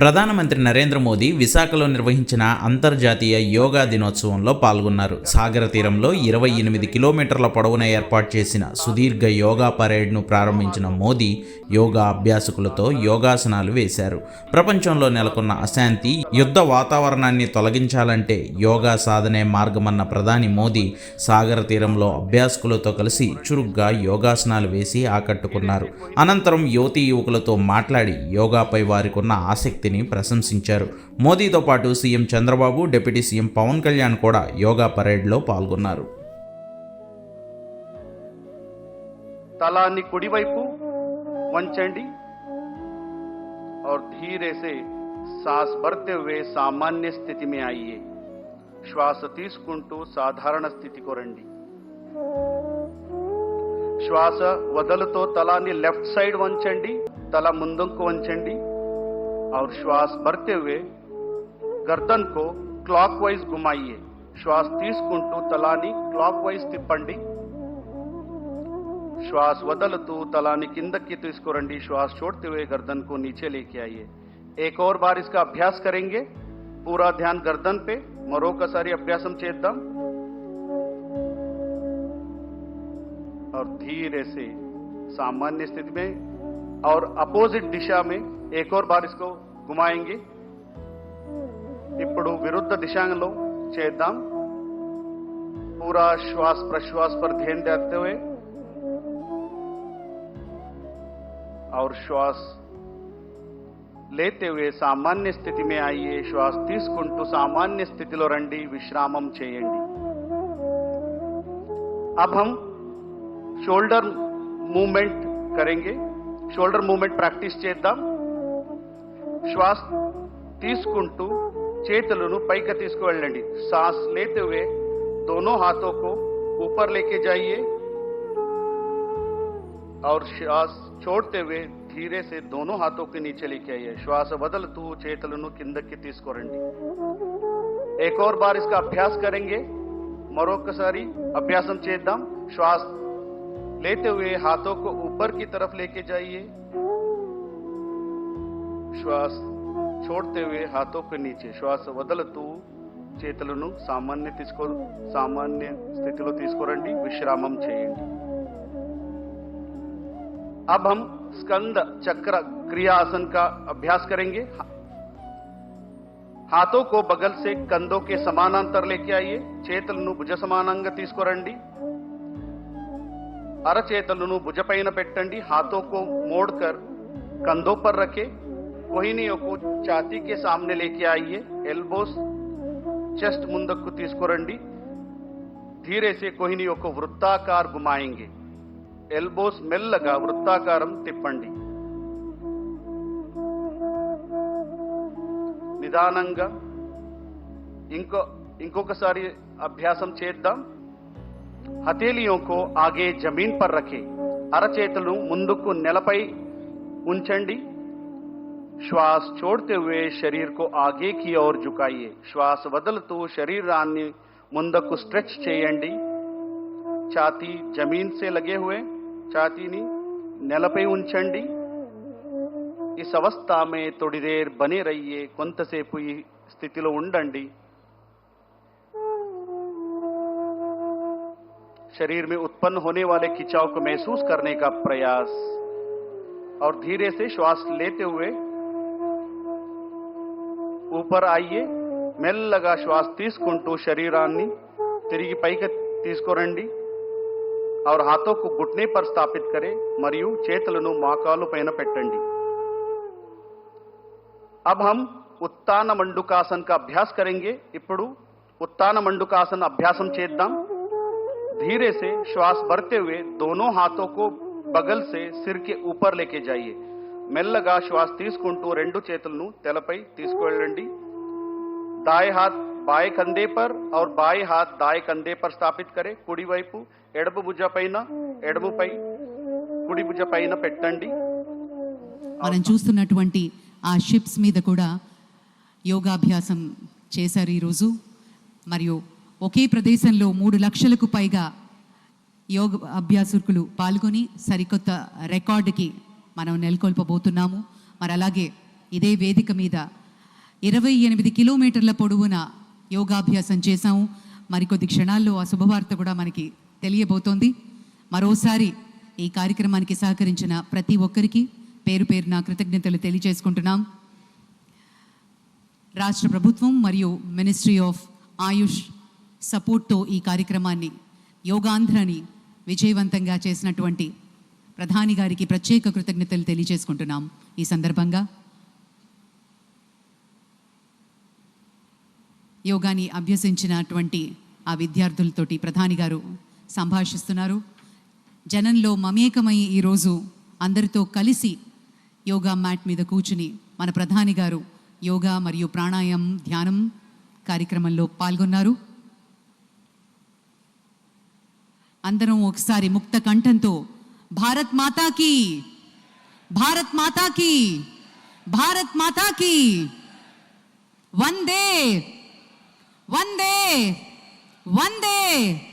ప్రధానమంత్రి నరేంద్ర మోదీ విశాఖలో నిర్వహించిన అంతర్జాతీయ యోగా దినోత్సవంలో పాల్గొన్నారు సాగర తీరంలో ఇరవై ఎనిమిది కిలోమీటర్ల పొడవున ఏర్పాటు చేసిన సుదీర్ఘ యోగా పరేడ్ను ప్రారంభించిన మోదీ యోగా అభ్యాసకులతో యోగాసనాలు వేశారు ప్రపంచంలో నెలకొన్న అశాంతి యుద్ధ వాతావరణాన్ని తొలగించాలంటే యోగా సాధనే మార్గమన్న ప్రధాని మోదీ సాగర తీరంలో అభ్యాసకులతో కలిసి చురుగ్గా యోగాసనాలు వేసి ఆకట్టుకున్నారు అనంతరం యువతీ యువకులతో మాట్లాడి యోగాపై వారికున్న ఆసక్తి శక్తిని ప్రశంసించారు మోదీతో పాటు CM Chandrababu deputy CM Pawan Kalyan కూడా యోగా పరేడ్లో పాల్గొన్నారు తలాన్ని కుడివైపు వంచండి और धीरे వే సామాన్య भरते हुए శ్వాస తీసుకుంటూ సాధారణ స్థితి కొరండి శ్వాస వదలుతో తలాన్ని లెఫ్ట్ సైడ్ వంచండి తల ముందుకు వంచండి और श्वास भरते हुए गर्दन को क्लॉकवाइज घुमाइए श्वास तीस कुंटू तलानी क्लॉकवाइज తిప్పండి श्वास बदलतू तलानी किंद की तो इसको रंडी श्वास छोड़ते हुए गर्दन को नीचे लेके आइए एक और बार इसका अभ्यास करेंगे पूरा ध्यान गर्दन पे मरो का सारी अभ्यास हम चेतम और धीरे से सामान्य स्थिति में और अपोजिट दिशा में एक और बार इसको घुमाएंगे इपड़ विरुद्ध दिशा చేద్దాం पूरा श्वास प्रश्वास पर ध्यान देते हुए और श्वास लेते हुए सामान्य स्थिति में आइए श्वास తీసుకుంటూ सामान्य स्थिति रही विश्राम चयी अब हम शोल्डर मूवमेंट करेंगे शोलडर मूवेंट प्राक्टी श्वास पैकती सांस लेते हुए दोनों हाथों को ऊपर लेके जाइए और श्वास छोड़ते हुए धीरे से दोनों हाथों के नीचे लेके आइए श्वास बदलतू चेतल किंदी एक और बार इसका अभ्यास करेंगे मरों सारी अभ्यास श्वास लेते हुए हाथों को ऊपर की तरफ लेके जाइए श्वास छोड़ते हुए हाथों के नीचे श्वास बदल तू चेतल सामान्य సామాన్య స్థితిలో తీసుకోరండి విశ్రామం अब हम स्कंद चक्र क्रिया आसन का अभ्यास करेंगे हाथों को बगल से कंधों के समानांतर लेके आइए चेतल చేతులను భుజ సమానంగా తీసుకోరండి అరచేతలను భుజపైన పెట్టండి హాతోకో మోడ్కర్ కందోపర్ రకే पर रखे ఛాతీకే సామ్నే లేకే ఆయే ఎల్బోస్ చెస్ట్ ముందక్కు తీసుకురండి ధీరేసే కోహిని ఒక వృత్తాకార్ గుమాయింగే ఎల్బోస్ మెల్లగా వృత్తాకారం తిప్పండి నిదానంగా ఇంకో ఇంకొకసారి అభ్యాసం చేద్దాం हथेलियों ఆగే జమీన్ जमीन पर అరచేతులు ముందుకు నెలపై ఉంచండి శ్వాస చోడతే हुए శరీర్ को आगे की ओर శ్వాస వదులుతూ శరీరాన్ని ముందుకు స్ట్రెచ్ చేయండి ఛాతీ జమీన్ సే లగే హే ఛాతీని నెలపై ఉంచండి ఈ అవస్థ మే తొడిదేర్ బనే రయ్యే కొంతసేపు ఈ స్థితిలో ఉండండి शरीर में उत्पन्न होने वाले खिंचाव को महसूस करने का प्रयास और धीरे से श्वास लेते हुए ऊपर आइए मेल लगा श्वास तीस कुंटू शरीरानी तिरी पैक तीस को रंडी और हाथों को घुटने पर स्थापित करें मरी चेतलनु माकालु पैन पेटंडी अब हम उत्तान मंडुकासन का अभ्यास करेंगे इपड़ू उत्तान मंडुकासन अभ्यासम चेदम ధీరేసే శ్వాస వ르తేవే దోనో హాతోకో బగల్ సే సర్ కే ఉపర్ లేకే జాయिए మెల్లగా శ్వాస్ తీసుకోంటూ రెండు చేతుల్ని తలపై తీసుకోల్లండి दाएं हाथ बाएं कंधे पर और बाएं हाथ दाएं कंधे पर स्थापित करें कुड़ी वयपु ఎడపు బుజ్జపైన ఎడముపై కుడి బుజ్జపైన పెట్టండి మనం చూస్తున్నటువంటి ఆ షిప్స్ మీద కూడా యోగాభ్యాసం చేశారు ఈ రోజు మరియు ఒకే ప్రదేశంలో మూడు లక్షలకు పైగా యోగ అభ్యాసకులు పాల్గొని సరికొత్త రికార్డుకి మనం నెలకొల్పబోతున్నాము మరి అలాగే ఇదే వేదిక మీద ఇరవై ఎనిమిది కిలోమీటర్ల పొడవున యోగాభ్యాసం చేశాము మరికొద్ది క్షణాల్లో ఆ శుభవార్త కూడా మనకి తెలియబోతోంది మరోసారి ఈ కార్యక్రమానికి సహకరించిన ప్రతి ఒక్కరికి పేరు పేరున కృతజ్ఞతలు తెలియజేసుకుంటున్నాం రాష్ట్ర ప్రభుత్వం మరియు మినిస్ట్రీ ఆఫ్ ఆయుష్ సపోర్ట్తో ఈ కార్యక్రమాన్ని యోగాంధ్రని విజయవంతంగా చేసినటువంటి ప్రధాని గారికి ప్రత్యేక కృతజ్ఞతలు తెలియజేసుకుంటున్నాం ఈ సందర్భంగా యోగాని అభ్యసించినటువంటి ఆ విద్యార్థులతోటి ప్రధాని గారు సంభాషిస్తున్నారు జనంలో మమేకమై ఈరోజు అందరితో కలిసి యోగా మ్యాట్ మీద కూర్చుని మన ప్రధాని గారు యోగా మరియు ప్రాణాయామం ధ్యానం కార్యక్రమంలో పాల్గొన్నారు अंदर सारी मुक्त कंठन तो भारत माता की भारत माता की भारत माता की वंदे वंदे, वंदे